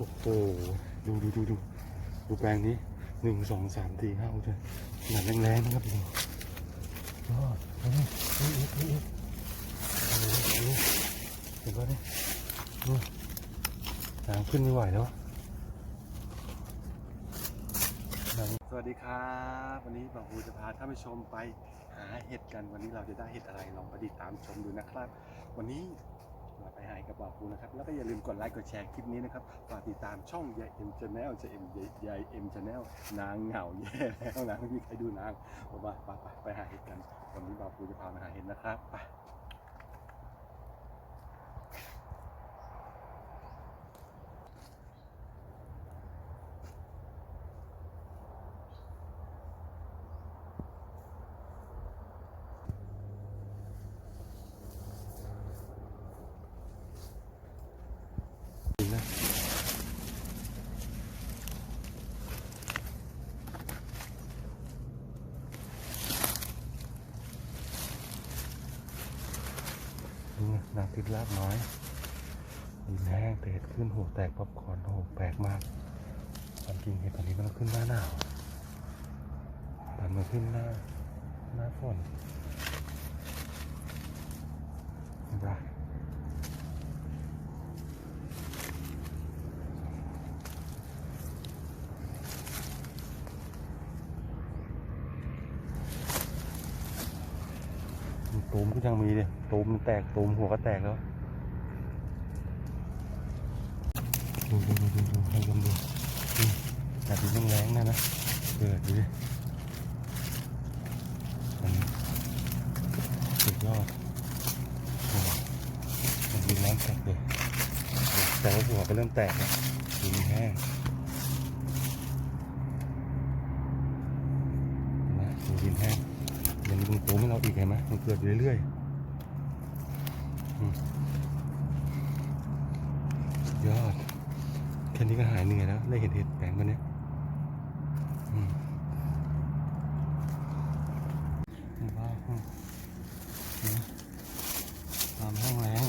โอ้โห ดูดูดูดูดูแปลงนี้หนึ่งสองสามสี่ห้าหกเจ็ดหนาแรงๆนะครับดูยอดเฮ้ยเฮ้ยเฮ้ยเฮ้ยโอ้โหเห็นป่ะเนี่ยดูน้ำขึ้นไม่ไหวแล้วสวัสดีครับ วันนี้บ่าวภูจะพาท่านผู้ชมไปหาเห็ดกันวันนี้เราจะได้เห็ดอะไรลองไปติดตามชมดูนะครับ วันนี้ เราไปหาเห็ดกับบ่าวภูนะครับ แล้วก็อย่าลืมกดไลค์กดแชร์คลิปนี้นะครับฝากติดตามช่องยายเอ็มชาแนลจะเอ็มยายเอ็มชาแนลนางเหงาแย่แล้วนางไม่มีใครดูนางผมว่าไปไปไปหาเห็ดกันวันนี้บ่าวภูจะพามาหาเห็ดนะครับไป จริงนะนี่ไงนาง ติดลาบน้อยดินแห้งเตดขึ้นหัวแตกป๊อปคอนโอ้โหแปลกมากความจริงเห็ดตอนนี้มันขึ้นหน้าหนาวแต่มันขึ้นหน้าหน้าฝนเห็นปะ ตูมก็ยังมีเลยตูมแตกตูมหัวก็แตกแล้วดูดูดูดูดูให้ลมดูแต่ดินแรงๆนะนะเกิดดูดิสุดยอดมันดินแรงแตกเลยแต่ว่าหัวก็เริ่มแตกแล้วดินแห้งนไหมดูดินแห้ง ยังมีตูมให้เราอีกเห็นไหมมันเกิดอยู่เรื่อยๆยอดแค่นี้ก็หายเหนื่อยแล้ว ได้เห็นเห็ดแปลงมันเนี้ยว้าวอืมเห็นไหมความแห้งแล้ง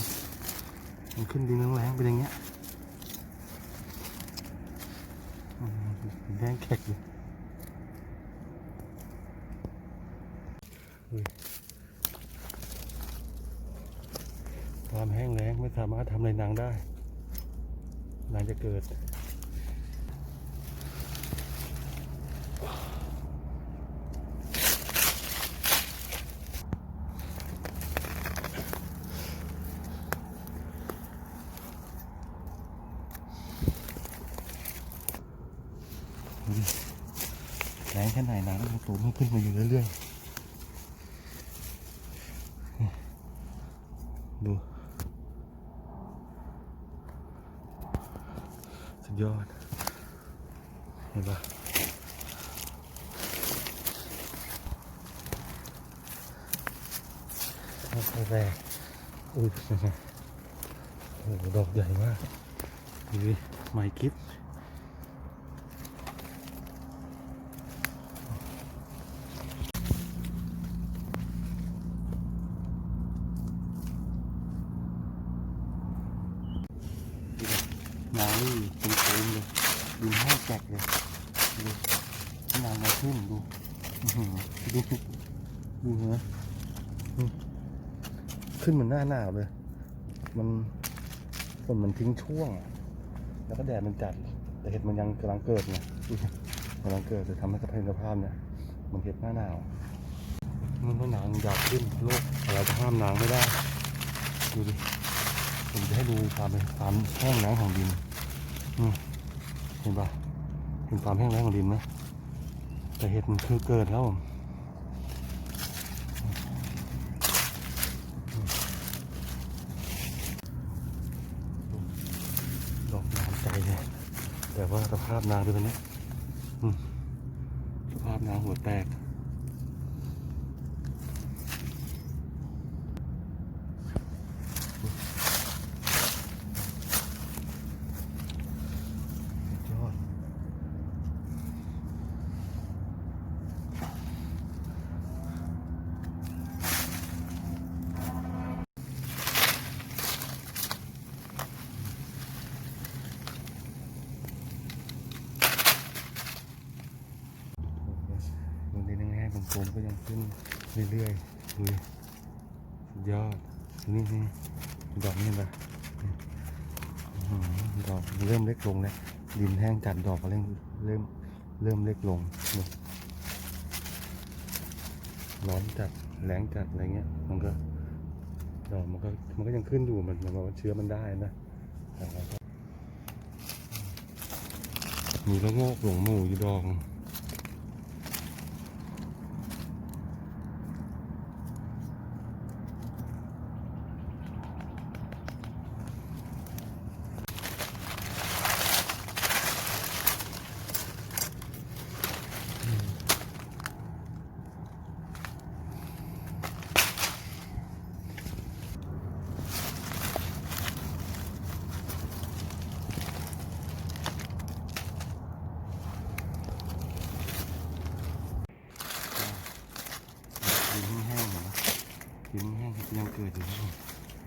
มันขึ้นดินแรงๆเป็นอย่างเงี้ยแดงแข็งอยู่ ความแห้งแล้งไม่สามารถทำอะไรนางได้นางจะเกิดแรงแค่ไหนนางก็สูงขึ้นมาอยู่เรื่อยๆ ดูสุดยอด เห็นปะค่อยๆแรกอุ้ยโอ้โหดอกใหญ่มากดูดิไมคิดน้ำนี่เป็นโคมเลยดินแห้งแจกเลยดูน้ำมาขึ้นดูดูดูเห็นไหมอืมขึ้นเหมือนหน้าหนาวเลย มันฝนมันทิ้งช่วง แล้วก็แดดมันจัด แต่เห็ดมันยังกำลังเกิดไงกำลังเกิดจะทำให้สภาพสภาพเนี่ยมันเห็ดหน้าหนาวมันไม่หนาวมันอยากขึ้นโลกเราจะห้ามหนางไม่ได้ ดูดิผมจะให้ดูความเป็นความแห้งแล้งของดิน เห็นปะเห็นความแห้งแล้งของดินไหมแต่เห็ดมันคือเกิดแล้วผมดอกน้ำใจเลยแต่ว่าสภาพนางเป็นแบบนี้สภาพนางหัวแตก สุดยอด โฟมก็ยัง ขึ้นเรื่อยๆดูสุดยอดนี่นี่ดอกนี่ปะดอกเริ่มเล็กลงแล้วดินแห้งจัดดอกก็เริ่มเริ่มเริ่มเล็กลงร้อนจัดแรงจัดอะไรเงี้ย มันก็ดอกมันก็มันก็ยังขึ้นอยู่มันมันเชื้อมันได้นะมีแล้วงอกหลงหมูอยู่ดอก ดินแห้งๆเห็นไหม ดินแห้งยังเกิดอยู่นะ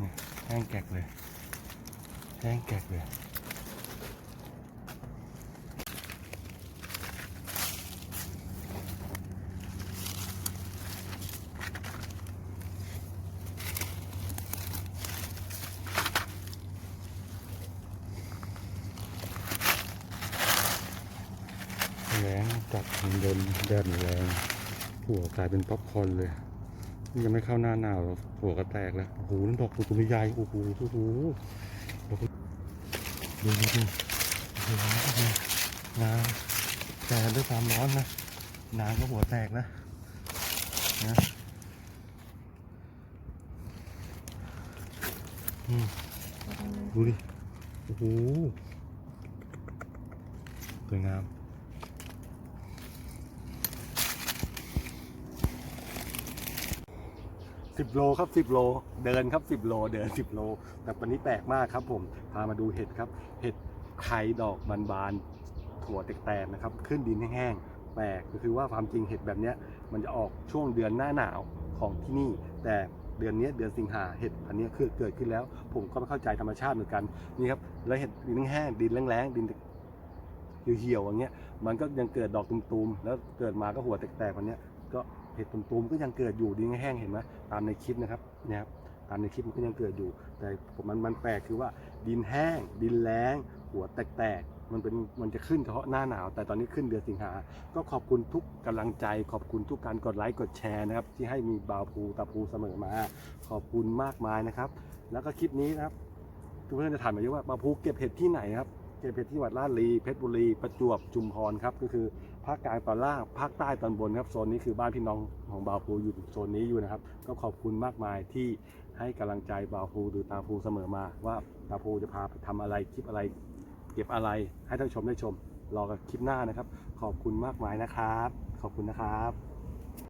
นี่แห้งแกกเลย แห้งแกกเลยแรงจัดเดินแดดแรงหัวกลายเป็นป๊อปคอร์นเลย ยังไม่เข้าหน้าหนาวหัวก็แตกแล้วโอ้โหนั่นดอกตัวใหญ่โอ้โหโอ้โหดอกดูดูดูโอ้โหงาแต่ด้วยความร้อนนะนางก็หัวแตกนะนะดูดิโอ้โหสวยงาม สิบโลครับสิบโลเดินครับสิบโลเดินสิบโล แต่วันนี้แปลกมากครับผมพามาดูเห็ดครับ เห็ดไข่ดอกบานๆถั่วแตกๆนะครับ ขึ้นดินแห้งๆแปลกก็คือว่าความจริงเห็ดแบบนี้มันจะออกช่วงเดือนหน้าหนาวของที่นี่ แต่เดือนนี้เดือนสิงหาเห็ดอันนี้คือเกิดขึ้นแล้ว ผมก็ไม่เข้าใจธรรมชาติเหมือนกันนี่ครับแล้วเห็ดดินแห้งดินแรงๆดินเหี่ยวๆอย่างเงี้ยมันก็ยังเกิดดอกตุ่มๆแล้วเกิดมาก็หัวแตกๆวันนี้ก็ เห็ดตุ่มๆก็ยังเกิดอยู่ดินแห้งเห็นไหมตามในคลิปนะครับเนี่ยครับตามในคลิปมันก็ยังเกิดอยู่ แต่ผมมันมันแปลกคือว่าดินแห้ง ดินแล้ง หัวแตกๆมันเป็นมันจะขึ้นเฉพาะหน้าหนาว แต่ตอนนี้ขึ้นเดือนสิงหา ก็ขอบคุณทุกกำลังใจ ขอบคุณทุกการกดไลค์กดแชร์นะครับ ที่ให้มีบาวภูตาภูเสมอมา ขอบคุณมากมายนะครับ แล้วก็คลิปนี้นะครับทุกเพื่อนจะถามมาเยอะว่าบาวภูเก็บเห็ดที่ไหนครับเก็บเห็ดที่จังหวัดราชบุรีเพชรบุรีประจวบจุมพรครับก็คือ ภาคกลางตอนล่างภาคใต้ตอนบนครับโซนนี้คือบ้านพี่น้องของบาวภูอยู่โซนนี้อยู่นะครับ ก็ขอบคุณมากมายที่ให้กำลังใจบาวภูหรือตาภูเสมอมา ว่าตาภูจะพาไปทำอะไรคลิปอะไร เก็บอะไรให้ท่านชมได้ชม รอกับคลิปหน้านะครับ ขอบคุณมากมายนะครับ ขอบคุณนะครับ